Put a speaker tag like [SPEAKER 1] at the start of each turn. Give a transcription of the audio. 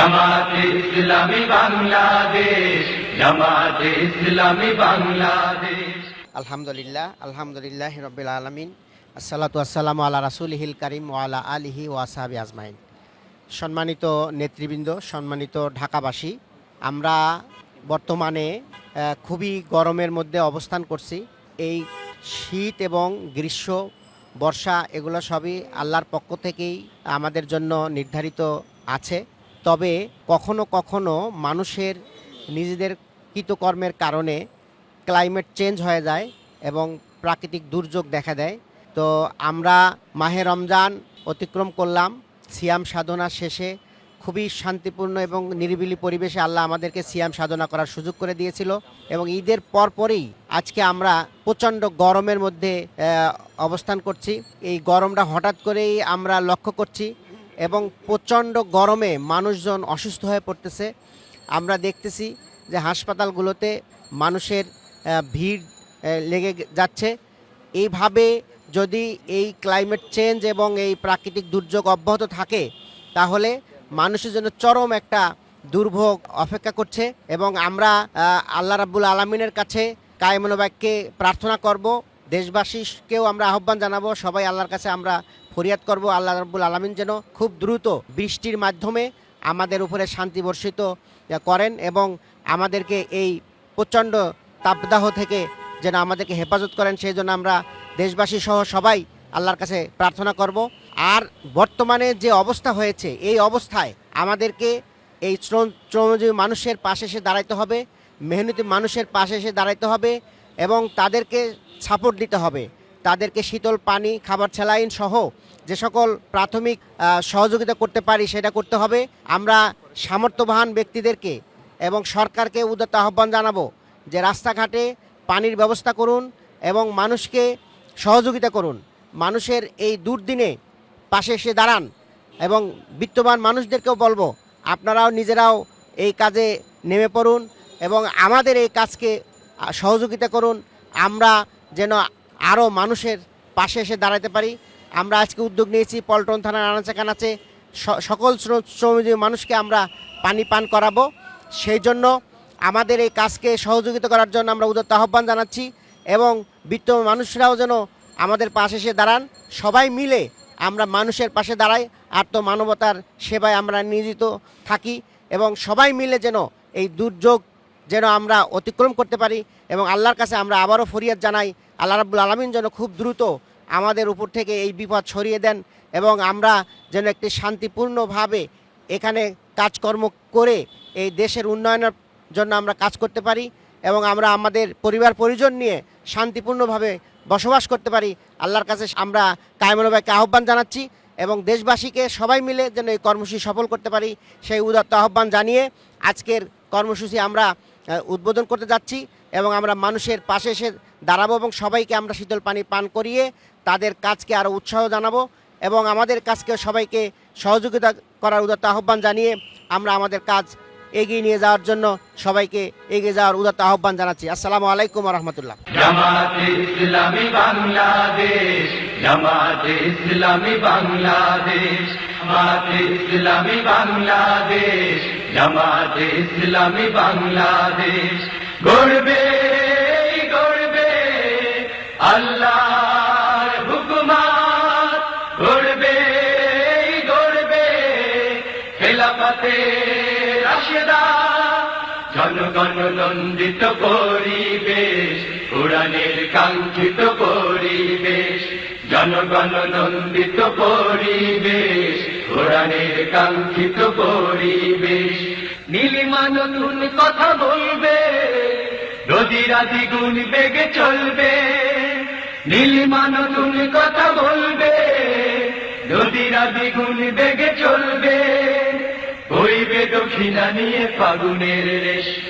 [SPEAKER 1] জামাতে ইসলামী বাংলাদেশ, জামাতে ইসলামী বাংলাদেশ।
[SPEAKER 2] আলহামদুলিল্লাহ আলহামদুলিল্লাহ রবিল আলমিন, আসসালাতু আসসালামু আল্লাহ রাসুলহিল করিম ওয়ালা আলিহি ওয়াসাহাবি আজমাইন। সম্মানিত নেতৃবৃন্দ, সম্মানিত ঢাকাবাসী, আমরা বর্তমানে খুবই গরমের মধ্যে অবস্থান করছি। এই শীত এবং গ্রীষ্ম, বর্ষা এগুলো সবই আল্লাহর পক্ষ থেকেই আমাদের জন্য নির্ধারিত আছে। তবে কখনো কখনো মানুষের নিজেদের কৃতকর্মের কারণে ক্লাইমেট চেঞ্জ হয়ে যায় এবং প্রাকৃতিক দুর্যোগ দেখা দেয়। তো আমরা মাহে রমজান অতিক্রম করলাম, সিয়াম সাধনা শেষে খুবই শান্তিপূর্ণ এবং নিরিবিলি পরিবেশে আল্লাহ আমাদেরকে সিয়াম সাধনা করার সুযোগ করে দিয়েছিল এবং ঈদের পরপরই আজকে আমরা প্রচণ্ড গরমের মধ্যে অবস্থান করছি। এই গরমটা হঠাৎ করেই আমরা লক্ষ্য করছি এবং প্রচণ্ড গরমে মানুষজন অসুস্থ হয়ে পড়তেছে। আমরা দেখতেছি যে হাসপাতালগুলোতে মানুষের ভিড় লেগে যাচ্ছে। এইভাবে যদি এই ক্লাইমেট চেঞ্জ এবং এই প্রাকৃতিক দুর্যোগ অব্যাহত থাকে, তাহলে মানুষের জন্য চরম একটা দুর্ভোগ অপেক্ষা করছে এবং আমরা আল্লাহ রাব্বুল আলমিনের কাছে কায়মনোবাক্যে প্রার্থনা করব। দেশবাসীকেও আমরা আহ্বান জানাব, সবাই আল্লাহর কাছে আমরা ফরিয়াদ করব, আল্লাহ রাব্বুল আলমিন যেন খুব দ্রুত বৃষ্টির মাধ্যমে আমাদের উপরে শান্তি বর্ষিত করেন এবং আমাদেরকে এই প্রচণ্ড তাপদাহ থেকে যেন আমাদেরকে হেফাজত করেন, সেই জন্য আমরা দেশবাসী সহ সবাই আল্লাহর কাছে প্রার্থনা করব। আর বর্তমানে যে অবস্থা হয়েছে, এই অবস্থায় আমাদেরকে এই শ্রম, শ্রমজীবী মানুষের পাশে এসে দাঁড়াইতে হবে, মেহনতি মানুষের পাশে এসে দাঁড়াইতে হবে এবং তাদেরকে সাপোর্ট দিতে হবে। তাদেরকে শীতল পানি, খাবার স্যালাইন সহ যে সকল প্রাথমিক সহযোগিতা করতে পারি সেটা করতে হবে। আমরা সামর্থ্যবান ব্যক্তিদেরকে এবং সরকারকে উদ্যত আহ্বান জানাব যে রাস্তাঘাটে পানির ব্যবস্থা করুন এবং মানুষকে সহযোগিতা করুন। মানুষের এই দুর্দিনে পাশে এসে দাঁড়ান এবং বিত্তবান মানুষদেরকেও বলব, আপনারাও নিজেরাও এই কাজে নেমে পড়ুন এবং আমাদের এই কাজকে সহযোগিতা করুন। আমরা যেন আরও মানুষের পাশে এসে দাঁড়াতে পারি। আমরা আজকে উদ্যোগ নিয়েছি পল্টন থানার আনাচে কানাচে। সকল শ্রম- শ্রমজীবী মানুষকে আমরা পানি পান করাবো। সেই জন্য আমাদের এই কাজকে সহযোগিতা করার জন্য আমরা উদত্ত আহ্বান জানাচ্ছি এবং বিত্ত মানুষরাও যেন আমাদের পাশে এসে দাঁড়ান। সবাই মিলে আমরা মানুষের পাশে দাঁড়াই আত্ম মানবতার সেবায় আমরা নিয়োজিত থাকি এবং সবাই মিলে যেন এই দুর্যোগ যেন আমরা অতিক্রম করতে পারি এবং আল্লাহর কাছে আমরা আবারও ফরিয়াদ জানাই। আল্লাহ রাব্বুল আলমিন যেন খুব দ্রুত আমাদের উপর থেকে এই বিপদ সরিয়ে দেন এবং আমরা যেন একটি শান্তিপূর্ণভাবে এখানে কাজকর্ম করে এই দেশের উন্নয়নের জন্য আমরা কাজ করতে পারি এবং আমরা আমাদের পরিবার পরিজন নিয়ে শান্তিপূর্ণভাবে বসবাস করতে পারি। আল্লাহর কাছে আমরা কায়মনোবাইকে আহ্বান জানাচ্ছি এবং দেশবাসীকে সবাই মিলে যেন এই কর্মসূচি সফল করতে পারি। সেই উদাত্ত আহ্বান জানিয়ে আজকের কর্মসূচি আমরা উদ্বোধন করতে যাচ্ছি এবং আমরা মানুষের পাশে এসে দাঁড়াবো এবং সবাইকে আমরা শীতল পানি পান করিয়ে তাদের কাজকে আরও উৎসাহ জানাব এবং আমাদের কাজকে সবাইকে সহযোগিতা করার উদাত্ত আহ্বান জানিয়ে আমরা আমাদের কাজ এগিয়ে নিয়ে যাওয়ার জন্য সবাইকে এগিয়ে যাওয়ার উদাত্ত আহ্বান জানাচ্ছি। আসসালামু আলাইকুম রহমতুল্লাহ।
[SPEAKER 1] বাংলাদেশ। জামাতে ইসলামী বাংলাদেশ। গড়বে গড়বে আল্লাহর হুকুমাত। গড়বে গড়বে খেলাফতে রাশেদা। জনগণ নন্দিত পরিবেশ, কোরআনের কাঙ্ক্ষিত পরিবেশ। জনগণ নন্দিত পরিবেশ কোরআনের কাঙ্ক্ষিত পরিবেশ। নীলিমা নতুন কথা বলবে, নদীরা দ্বিগুণ বেগে চলবে। নীলিমা নতুন কথা বলবে, নদীরা দ্বিগুণ বেগে চলবে। হইবে দক্ষিণা নিয়ে ফাগুনের রেশ।